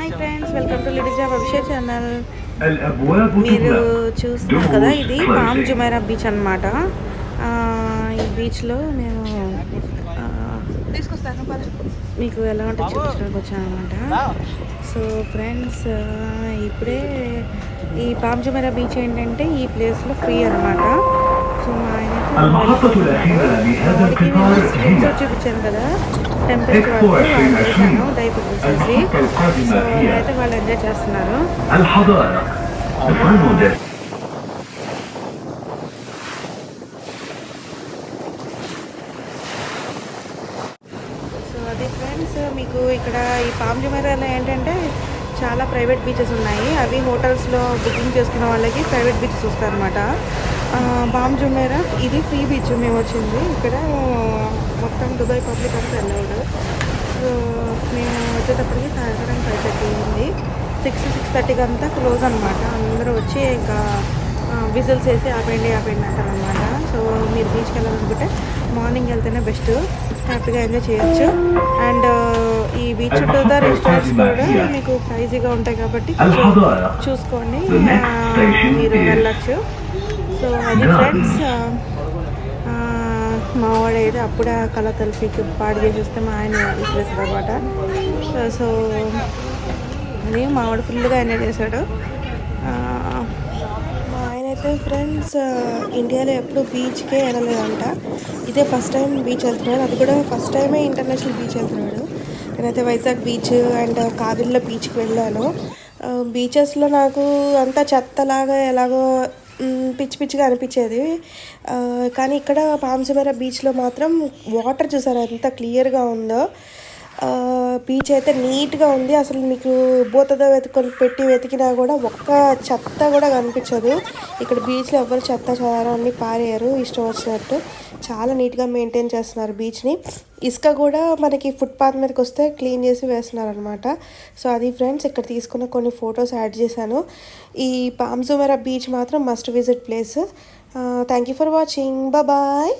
Hi friends welcome to ladies job Abhishek channel మీరు చూస్తున్నారు కదా ఇది పామ్ జుమైరా బీచ్ అనమాట ఈ బీచ్లో మేము మీకు ఎలా ఉంటే చూపించడానికి అనమాట సో ఫ్రెండ్స్ ఇప్పుడే ఈ పామ్ జుమైరా బీచ్ ఏంటంటే ఈ ప్లేస్లో ఫ్రీ అనమాట సో మా المحطة الأخيرة لهذا القطار هنا చూపించాను కదా టెంపరేచర్ వరకు వాళ్ళు చేశాను డైపర్ తీసేసి المحطة القادمة సో هي అయితే వాళ్ళు ఎంజాయ్ చేస్తున్నారు الحدائق The final des- సో అది ఫ్రెండ్స్ మీకు ఇక్కడ ఈ పామ్ జుమేరాలో ఏంటంటే చాలా ప్రైవేట్ బీచెస్ ఉన్నాయి అవి హోటల్స్లో బుకింగ్ చేసుకున్న వాళ్ళకి ప్రైవేట్ బీచెస్ వస్తాయన్నమాట బామ్ జుమేరా. ఇది ఫ్రీ బీచ్ మేము వచ్చింది. ఇక్కడ మొత్తం దుబాయ్ పబ్లిక్ అంతా అలౌడ్. సో మేము వచ్చేటప్పటికి సాయంత్రం ఫైవ్ థర్టీ అయింది సిక్స్ సిక్స్ థర్టీకి అంతా క్లోజ్ అనమాట అందరూ వచ్చి ఇంకా విజిల్స్ వేసి ఆపేయండి ఆపేయండి అంటారనమాట సో మీరు బీచ్కి వెళ్ళాలనుకుంటే మార్నింగ్ వెళ్తేనే బెస్ట్. హ్యాపీగా ఎంజాయ్ చేయొచ్చు. అండ్ ఈ బీచ్ చుట్టూతా రెస్టారెంట్స్ కూడా మీకు ప్రైజీగా ఉంటాయి కాబట్టి చూసుకోండి. మీరు వెళ్ళచ్చు. సో అది ఫ్రెండ్స్ uh, మా అయితే అప్పుడే ఆ కళ తలపికి పాడు చేసేస్తే మా ఆయన విసిరేస్తాడు అనమాట సో uh, అది మా వాడు ఫుల్గా ఎంజాయ్ చేశాడు. Uh, మా ఆయన అయితే ఫ్రెండ్స్ ఇండియాలో ఎప్పుడు బీచ్కే వెళ్ళలేదంట. ఇదే ఫస్ట్ టైం బీచ్ వెళ్తున్నాడు. అది కూడా ఫస్ట్ టైమే ఇంటర్నేషనల్ బీచ్ వెళ్తున్నాడు. నేనైతే వైజాగ్ బీచ్ అండ్ కాగిరిలో బీచ్కి వెళ్ళాను. బీచెస్లో నాకు అంతా చెత్తలాగా ఎలాగో పిచ్చి పిచ్చిగా అనిపించేది. కానీ ఇక్కడ పాంసమేర బీచ్లో మాత్రం వాటర్ చూసారా ఎంత క్లియర్గా ఉందో. బీచ్ అయితే నీట్గా ఉంది. అసలు మీకు బూతతో వెతుకొని పెట్టి వెతికినా కూడా ఒక్క చెత్త కూడా కనిపించదు. ఇక్కడ బీచ్లో ఎవరు చెత్త చెదారం అన్నీ పారేయరు. ఇష్టం వచ్చినట్టు చాలా నీట్గా మెయింటైన్ చేస్తున్నారు బీచ్ని. ఇసుక కూడా మనకి ఫుట్పాత్ మీదకి వస్తే క్లీన్ చేసి వేస్తున్నారు అనమాట సో అది ఫ్రెండ్స్ ఇక్కడ తీసుకున్న కొన్ని ఫొటోస్ యాడ్ చేశాను. ఈ పామ్జుమెరా బీచ్ మాత్రం must visit place. Thank you for watching. Bye.